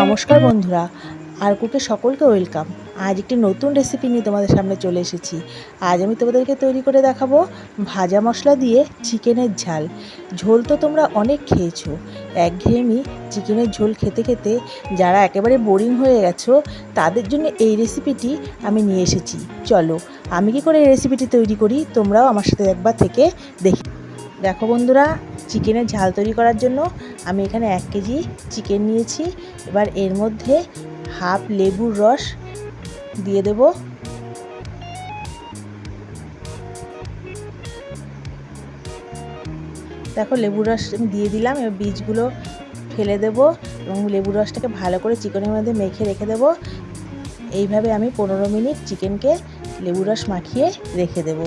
নমস্কার বন্ধুরা আর কুকে সকলকে ওয়েলকাম। আজ একটি নতুন রেসিপি নিয়ে তোমাদের সামনে চলে এসেছি। আজ আমি তোমাদেরকে তৈরি করে দেখাবো ভাজা মশলা দিয়ে চিকেনের ঝাল। ঝোল তো তোমরা অনেক খেয়েছো। একঘেয়েমি চিকেনের ঝোল খেতে খেতে যারা একেবারে বোরিং হয়ে গেছো, তাদের জন্য এই রেসিপিটি আমি নিয়ে এসেছি। চলো, আমি কি করে এই রেসিপিটি তৈরি করি, তোমরাও আমার সাথে একবার থেকে দেখি দেখো বন্ধুরা চিকেনের ঝাল তৈরি করার জন্য আমি এখানে এক কেজি চিকেন নিয়েছি। এবার এর মধ্যে হাফ লেবুর রস দিয়ে দেব। দেখো লেবুর রস আমি দিয়ে দিলাম, এবার বীজগুলো ফেলে দেব এবং লেবুর রসটাকে ভালো করে চিকেনের মধ্যে মেখে রেখে দেব। এইভাবে আমি পনেরো মিনিট চিকেনকে লেবু রস মাখিয়ে রেখে দেবো।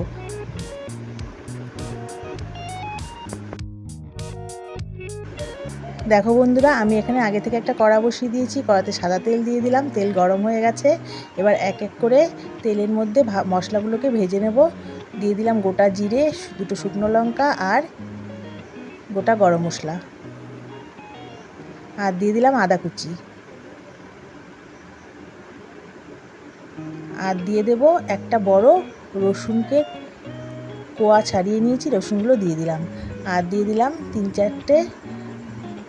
দেখো বন্ধুরা, আমি এখানে আগে থেকে একটা কড়া বসিয়ে দিয়েছি, কড়াতে সাদা তেল দিয়ে দিলাম, তেল গরম হয়ে গেছে। এবার এক এক করে তেলের মধ্যে মশলাগুলোকে ভেজে নেব। দিয়ে দিলাম গোটা জিরে দুটো শুকনো লঙ্কা আর গোটা গরম মশলা। আর দিয়ে দিলাম আদা কুচি। আর দিয়ে দেব একটা বড় রসুনকে কোয়া ছাড়িয়ে নিয়েছি, রসুনগুলো দিয়ে দিলাম। আর দিয়ে দিলাম তিন চারটে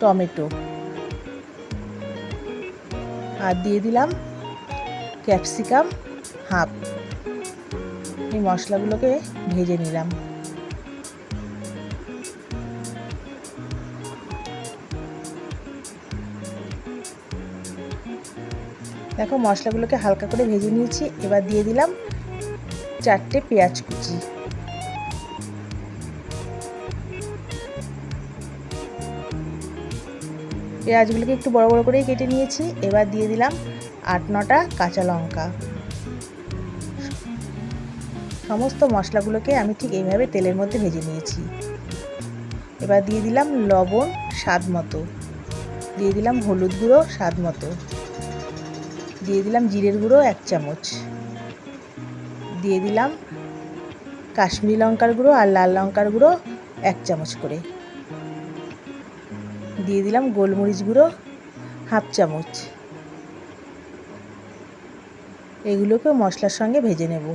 টমেটো। আর দিয়ে দিলাম ক্যাপসিকাম হাফ। এই মশলাগুলোকে ভেজে নিলাম। দেখো মশলাগুলোকে হালকা করে ভেজে নিয়েছি। এবার দিয়ে দিলাম চারটে পেঁয়াজ কুচি। পেঁয়াজগুলোকে একটু বড় বড় করেই কেটে নিয়েছি। এবার দিয়ে দিলাম আট নটা কাঁচা লঙ্কা। সমস্ত মশলাগুলোকে আমি ঠিক এইভাবে তেলের মধ্যে ভেজে নিয়েছি। এবার দিয়ে দিলাম লবণ স্বাদ মতো। দিয়ে দিলাম হলুদ গুঁড়ো স্বাদ মতো। দিয়ে দিলাম জিরের গুঁড়ো এক চামচ। দিয়ে দিলাম কাশ্মীরি লঙ্কার গুঁড়ো আর লাল লঙ্কার গুঁড়ো এক চামচ করে। দিয়ে দিলাম গোলমরিচ গুঁড়ো, হাফ চামচ। এগুলোকে মশলার সঙ্গে ভেজে নেব।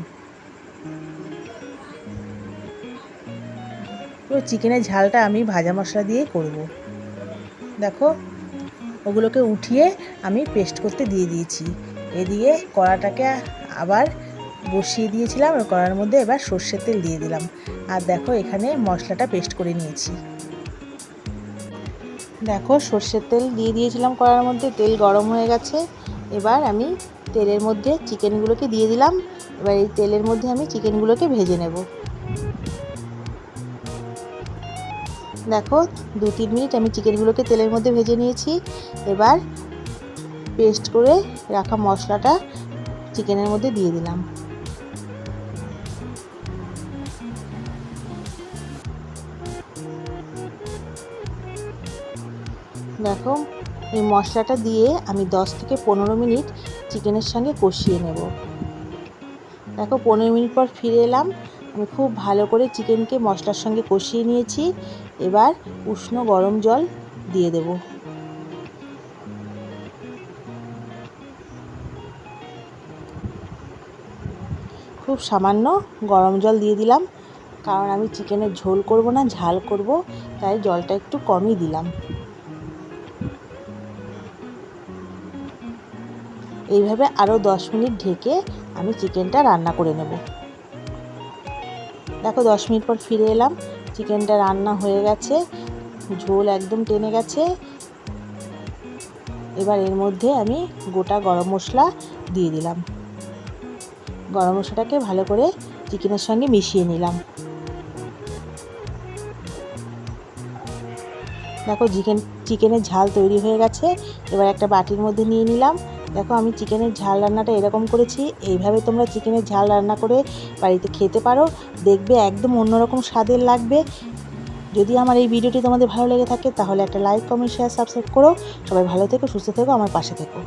পুরো চিকেনের ঝালটা আমি ভাজা মশলা দিয়েই করব। দেখো, ওগুলোকে উঠিয়ে আমি পেস্ট করতে দিয়ে দিয়েছি। এদিকে কড়াটাকে আবার বসিয়ে দিয়েছিলাম, আর কড়ার মধ্যে এবার সর্ষের তেল দিয়ে দিলাম। আর দেখো, এখানে মশলাটা পেস্ট করে নিয়েছি। দেখো, সর্ষের তেল দিয়ে দিয়েছিলাম কড়ার মধ্যে, তেল গরম হয়ে গেছে। এবার আমি তেলের মধ্যে চিকেনগুলোকে দিয়ে দিলাম। এবার এই তেলের মধ্যে আমি চিকেনগুলোকে ভেজে নেব। দেখো, দু তিন মিনিট আমি চিকেনগুলোকে তেলের মধ্যে ভেজে নিয়েছি। এবার পেস্ট করে রাখা মশলাটা চিকেনের মধ্যে দিয়ে দিলাম। দেখো, এই মশলাটা দিয়ে আমি 10 থেকে পনেরো মিনিট চিকেনের সঙ্গে কষিয়ে নেব। দেখো, পনেরো মিনিট পর ফিরে এলাম। আমি খুব ভালো করে চিকেনকে মশলার সঙ্গে কষিয়ে নিয়েছি। এবার উষ্ণ গরম জল দিয়ে দেব। খুব সামান্য গরম জল দিয়ে দিলাম। কারণ আমি চিকেনের ঝোল করব না, ঝাল করব, তাই জলটা একটু কমই দিলাম। এইভাবে আরও দশ মিনিট ঢেকে আমি চিকেনটা রান্না করে নেব। দেখো দশ মিনিট পর ফিরে এলাম। চিকেনটা রান্না হয়ে গেছে। ঝোল একদম টেনে গেছে। এবার এর মধ্যে আমি গোটা গরম মশলা দিয়ে দিলাম। গরম মশলাটাকে ভালো করে চিকেনের সঙ্গে মিশিয়ে নিলাম। দেখো চিকেন, চিকেনের ঝাল তৈরি হয়ে গেছে। এবার একটা বাটির মধ্যে নিয়ে নিলাম। দেখো, আমি চিকেনের ঝাল রান্নাটা এরকম করেছি। এইভাবে তোমরা চিকেনের ঝাল রান্না করে বাড়িতে খেতে পারো। দেখবে একদম অন্যরকম স্বাদের লাগবে। যদি আমার এই ভিডিওটি তোমাদের ভালো লেগে থাকে, তাহলে একটা লাইক কমেন্ট শেয়ার সাবস্ক্রাইব করো। সবাই ভালো থেকো, সুস্থ থেকো, আমার পাশে থেকো।